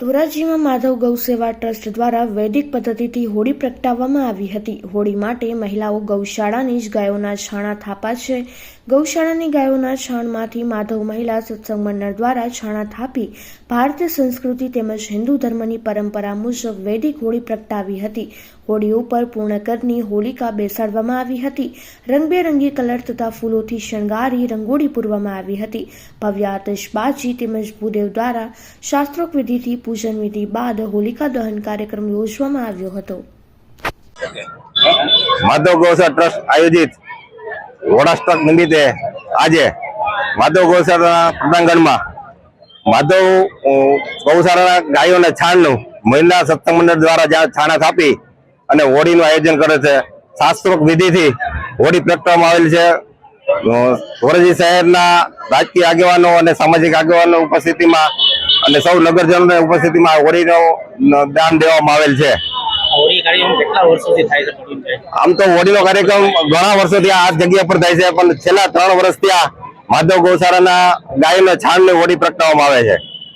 ધોરાજીમાં માધવ ગૌ સેવા ટ્રસ્ટ દ્વારા વૈદિક પદ્ધતિથી હોળી પ્રગટાવવામાં આવી હતી. હોળી માટે મહિલાઓ ગૌશાળાની જ ગાયોના છાણા થાપા છે. ગૌશાળાની ગાયોના છાણમાંથી માધવ મહિલા સત્સંગ મંડળ દ્વારા છાણા થાપી ભારતીય સંસ્કૃતિ તેમજ હિન્દુ ધર્મની પરંપરા મુજબ વૈદિક હોળી પ્રગટાવી હતી. હોળી ઉપર પૂર્ણ કદની હોલિકા બેસાડવામાં આવી હતી. રંગબેરંગી કલર તથા ફૂલોથી શણગારી રંગોળી પૂરવામાં આવી હતી. ભવ્ય આતશબાજી તેમજ ભૂદેવ દ્વારા શાસ્ત્રોક વિધિથી પૂજન વિધિ બાદ હોલિકા દહન કાર્યક્રમ યોજવામાં આવ્યો હતો. માધવ ગૌસર ટ્રસ્ટ આયોજિત વોડાસ્ટક નિમિત્તે આજે માધવ ગૌશાળાના પ્રધાનગઢમાં માધવ ગૌશાળાના ગાયોના છાણનું મહિલા સત્સંગ મંડળ દ્વારા જ્યાં છાણા થાપી અને હોળીનું આયોજન કરે છે. શાસ્ત્રોક વિધિથી હોળી પ્રગટવામાં આવેલ છે. ધોરાજી શહેરના રાજકીય આગેવાનો અને સામાજિક આગેવાનો ઉપસ્થિતિમાં અને સૌ નગરજનોની ઉપસ્થિતિમાં હોળીનો દાન દેવામાં આવેલ છે. આમ તો હોળીનો કાર્યક્રમ ઘણા વર્ષોથી આ જગ્યા પર થાય છે પણ છેલ્લા ત્રણ વર્ષથી આ માધવ ગૌશાળાના ગાયના છાણને હોળી પ્રગટાવવામાં આવે છે.